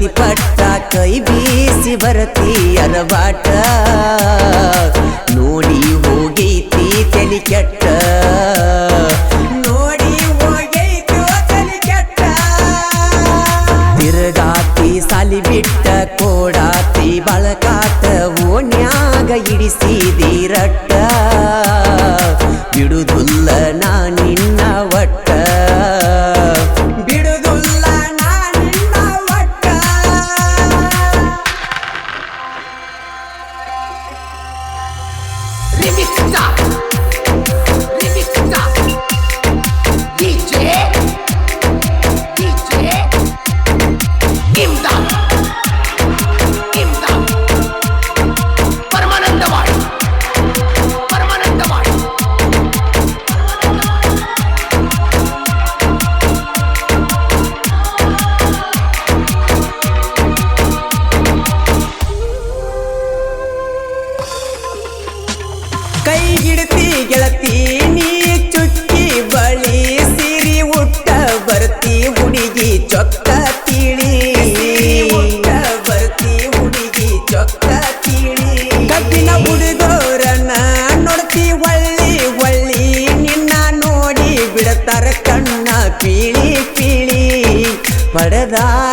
ಬತಿ ಪಟ್ಟ ಕೈ ಬೀಸಿ ಬರತಿ ಅರಬಾಟ ನೋಡಿ ಹೋಗೈತಿ ತಲಿ ಕೆಟ್ಟ ನೋಡಿ ಹೋಗೈತಿ ತಲಿ ಕೆಟ್ಟ ತಿರುಗಾತಿ ಸಾಲಿ ಬಿಟ್ಟ ಕೋಡಾತಿ ಬಳಕಾಟ ಓಣ್ಯಾಗ ಇಡಿಸಿದಿ ರಟ್ಟ ಬಿಡುದುಲ್ಲ ನಾ ನಿನ್ನ ಒಟ್ಟ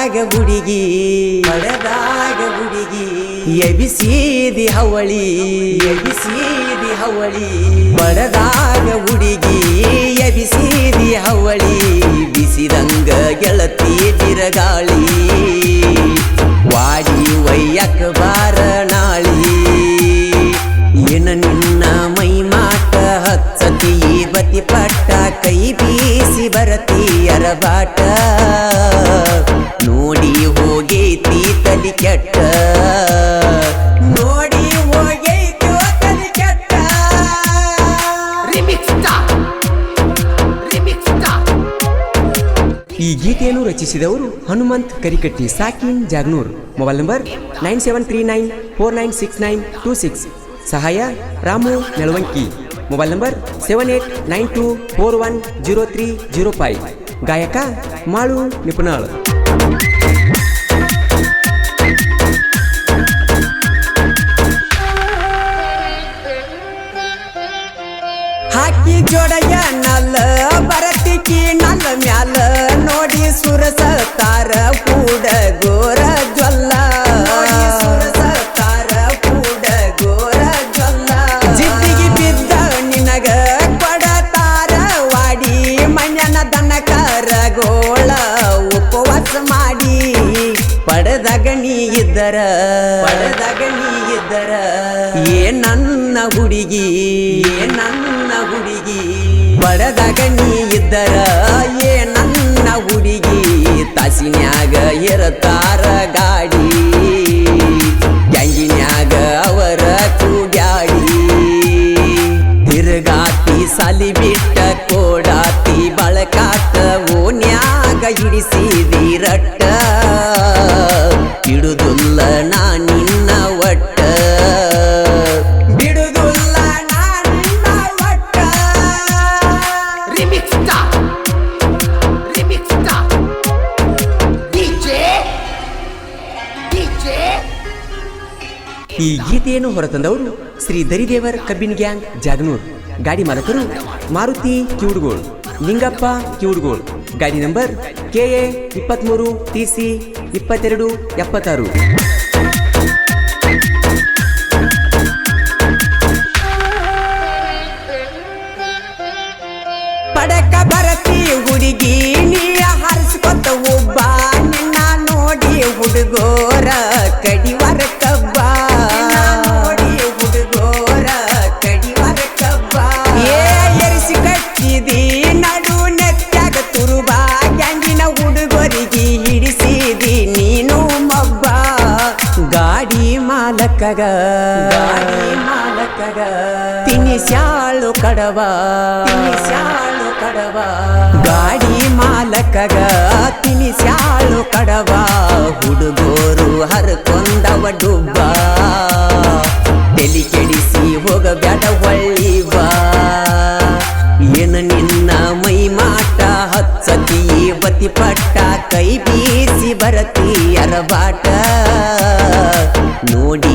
ಪಡೆದಾಗ ಹುಡುಗಿ ಪಡೆದಾಗ ಹುಡುಗಿ. ಎಬಿಸಿದಿ ಹವಳಿ ಎಬಿಸಿದಿ ಹವಳಿ. ಪಡೆದಾಗ ಹುಡುಗಿ, ಎಬಿಸಿದಿ ಹವಳಿ. ಬಿಸಿದಂಗ ಗೆಳತಿ ಬಿರಗಾಳಿ ವಾಡಿ ವಯ್ಯಕ ಬಾರ ನಾಳಿ ಏನ ನಿನ್ನ ಮೈ ಹಚ್ಚತಿ ಬತಿ ಪಟ್ಟ ಕೈ ಬೀಸಿ ಬರತಿ ಅರಬಾಟ. ನೋಡಿ ಹೋಗೈತಿ ತಲಿ ಕೆಟ್ಟ. ನೋಡಿ ಹೋಗೈತಿ ತಲಿ ಕೆಟ್ಟ. ಈ ಗೀತೆಯನ್ನು ರಚಿಸಿದವರು Hanumant Karikatti ಸಾಕಿನ್ Jagnur. Mobile number nine seven three nine four nine six nine two six. ಸಹಾಯ Ramu Nelavanki. Mobile number seven eight nine two four one zero three zero five ಗಾಯಕ ಮಾಳು ನಿಪುಣಾಳ್ ಏ ನನ್ನ ಹುಡುಗಿ, ಏ ನನ್ನ ಹುಡುಗಿ. ಬಡದಾಗ ನೀ ಇದ್ದರ, ಏ ನನ್ನ ಹುಡುಗಿ. ತಾಸಿನ್ಯಾಗ ಇರತಾರ ಗಾಡಿ ಗಂಗಿನ್ಯಾಗ ಅವರ ಕೂಡ್ಯಾಡಿ ತಿರುಗಾತಿ ಸಲಿ ಬಿಟ್ಟ ಕೋಡಾತಿ ಬಳಕಾತ ಓನ್ಯಾಗ ಹಿಡಿಸಿದಿ ಈ ಗೀತೆಯನ್ನು ಹೊರತಂದವರು ಶ್ರೀ ದರಿದೇವರ್ ಕಬ್ಬಿನ್ ಗ್ಯಾಂಗ್ ಜಾಗನೂರ್. ಗಾಡಿ ಮಾಲಕರು ಮಾರುತಿ ಕಿವುಡ್ಗೋಳ್ ನಿಂಗಪ್ಪ ಕಿವುಡ್ಗೋಳ್. ಗಾಡಿ ನಂಬರ್ ಕೆ ಎ ಇಪ್ಪತ್ತ್ಮೂರು ಟಿ ಸಿ ಇಪ್ಪತ್ತೆರಡು ಎಪ್ಪತ್ತಾರು. ಬರತಿ ಹುಡುಗಿ, ನೀಯ ನೋಡಿ ಹುಡುಗೋರ ಕಡಿವರ ಮಾಲಕಗ. ಮಾಲಕಗ. ತಿನಿಸ್ಯಾಳು ಕಡವ. ತಿನಿಸ್ಯಾಳು ಕಡವ. ಗಾಡಿ ಮಾಲಕಗ. ತಿನಿಸ್ಯಾಳು ಕಡವ. ಹುಡುಗೋರು ಹರ್ಕೊಂಡವ ಡುಬ್ಬ. ತಲಿ ಕೆಡಿಸಿ ಹೋಗಬ್ಯಾಡ ಹೊಳ್ಳಿ ಬಾ ಏನು ನಿನ್ನ ಮೈ ಮಾಟ ಹಚ್ಚತಿ ಬತಿ ಪಟ್ಟ ಕೈ ಬೀಸಿ ಬರತಿ ಅರ ಅರಬಾಟ. ನೋಡಿ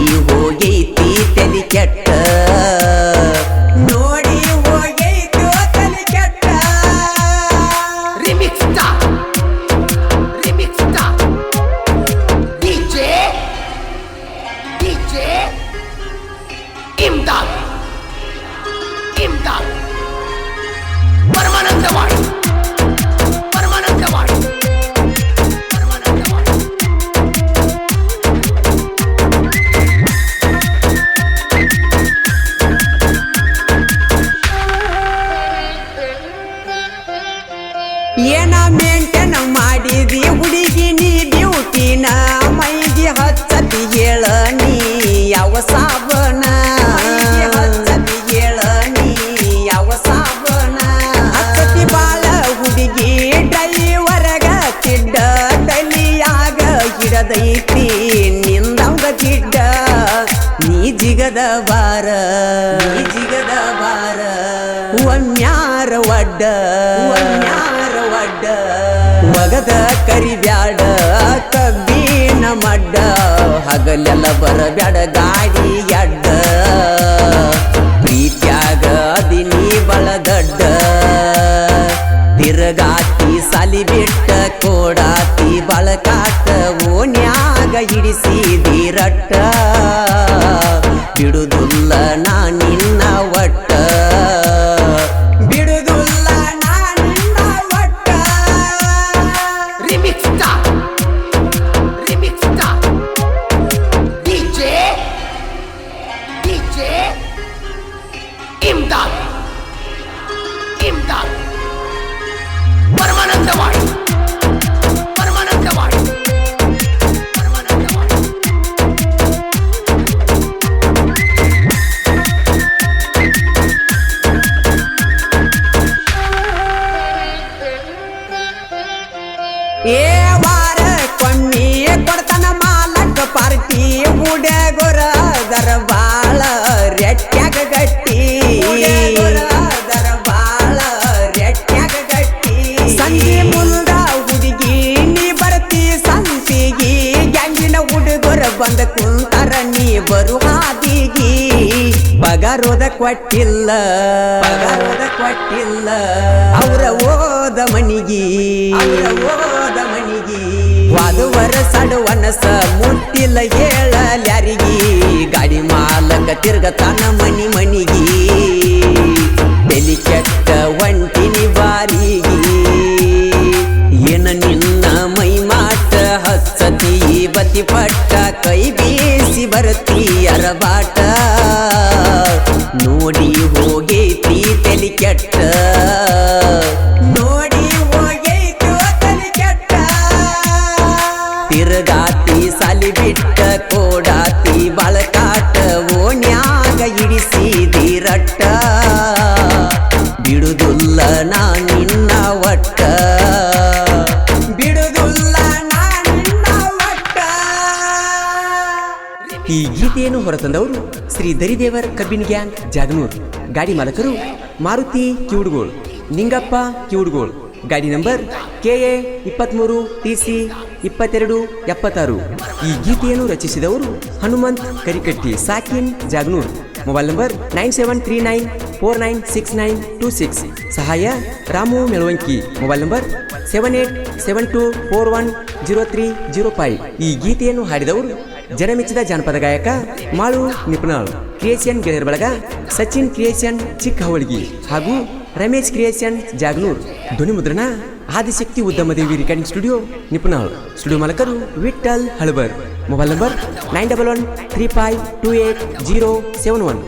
ಸಾಬನ ಹಚ್ಚತಿ ಹೇಳ ನೀ ಯಾವ ಸಾಬನ ಹಚ್ಚತಿ ಬಾಳ ಹುಡುಗಿ ಡ್ರೈವರಗ ತಿಡ್ಡ ತಲಿಯಾಗ ಹಿಡದೈತಿ ನಿಂದಂಗ ತಿಡ್ಡ. ನೀ ಜಿಗದ ಬಾರ ನೀ ಜಿಗದ ಬಾರ ಒಮ್ಯಾರ ಒಡ್ಡ. ಒಮ್ಯಾರ ಒಡ್ಡ ಒಗದ ಕರಿಬ್ಯಾಡ, ಕಬ್ಬಿನ ಮಡ್ಡ, ಹಗಲೆಲ್ಲ ಬರಬ್ಯಾಡ, ಗಾಡಿ ಅಡ್ಡ ಪ್ರೀತ್ಯಾಗ ಅದಿನಿ ಬಳದಡ್ಡ ತಿರುಗಾತಿ ಸಾಲಿ ಬಿಟ್ಟ ಕೋಡಾತಿ ಬಳಕಾಟ ಓನ್ಯಾಗ ರಟ್ಟ. ಬಿಡುದುಲ್ಲ ನಾ ಪಾರ್ಟಿ ಹುಡುಗರ ಗರ್ಬಾಳ ರೆಟ್ಯಾಗ ಗಟ್ಟಿ. ಗರ್ಬಾಳ ರೆಟ್ಯಾಗ ಗಟ್ಟಿ. ಸಂಜೆ ಮುಂದ ಹುಡುಗಿ, ನೀ ಬರ್ತಿ ಸಂತಿಗಿ. ಗ್ಯಾಂಗಿನ ಹುಡುಗರ ಬಂದ ಕುಂತಾರ, ನೀ ಬರು ಹಾದಿಗಿ. ಪಗಾರೋದ ಕೊಟ್ಟಿಲ್ಲ ಪಗಾರೋದ ಕೊಟ್ಟಿಲ್ಲ. ಅವರ ಓದ ಮನಿಗಿ ಅವರ ಓದ ಮನಿಗಿ ವಾದುವರ ಸಡುವನಸ ಮುಟ್ಟಿಲ್ಲ ಹೇಳಲ್ಯಾರಿಗಿ. ಗಾಡಿ ಮಾಲಕ ತಿರ್ಗತಾನ ಮನಿ ಮನಿಗಿ. ತೆಲಿ ಕೆಟ್ಟ ಒಂಟಿನಿ ಬಾರಿಗಿ ಏನ ನಿನ್ನ ಮೈ ಮಾಟ ಹಚ್ಚತಿ ಬತಿ ಪಟ್ಟ ಕೈ ಬೀಸಿ ಬರತಿ, ಅರಬಾಟ ಈ ಗೀತೆಯನ್ನು ಹೊರತಂದವರು ಶ್ರೀ ದರಿದೇವರ್ ಕಬ್ಬಿನ್ ಗ್ಯಾಂಗ್ ಜಾಗನೂರ್. ಗಾಡಿ ಮಾಲಕರು ಮಾರುತಿ ಕಿವುಡ್ಗೋಳ್, ನಿಂಗಪ್ಪ ಕಿವುಡ್ಗೋಳ್. ಗಾಡಿ ನಂಬರ್ ಕೆ ಎ ಇಪ್ಪತ್ತ್ಮೂರು ಟಿ ಸಿ ಇಪ್ಪತ್ತೆರಡು ಎಪ್ಪತ್ತಾರು. ಈ ಗೀತೆಯನ್ನು ರಚಿಸಿದವರು Hanumant Karikatti, ಸಾಕಿನ್ Jagnur. Mobile number nine seven three nine four nine six nine two six. ಸಹಾಯ Ramu Melavanki. Mobile number seven eight seven two four one zero three zero five. ಈ ಗೀತೆಯನ್ನು ಹಾಡಿದವರು ಜನಮೆಚ್ಚಿದ ಜಾನಪದ ಗಾಯಕ ಮಾಳು ನಿಪುಣಾಳ್ ಕ್ರಿಯೇಷನ್ ಗೆಳೆಯರ ಬಳಗ ಸಚಿನ್ ಕ್ರಿಯೇಷನ್ ಚಿಕ್ಕ ಹವಳ್ಗಿ ಹಾಗೂ ರಮೇಶ್ ಕ್ರಿಯೇಷನ್ ಜಾಗ್ನೂರ್. ಧ್ವನಿ ಮುದ್ರಣ Adishakti Udyamadevi recording studio Nipunal studio ಮಾಲಕರು Vithal Halabar. Mobile number nine double one three five two eight zero seven one.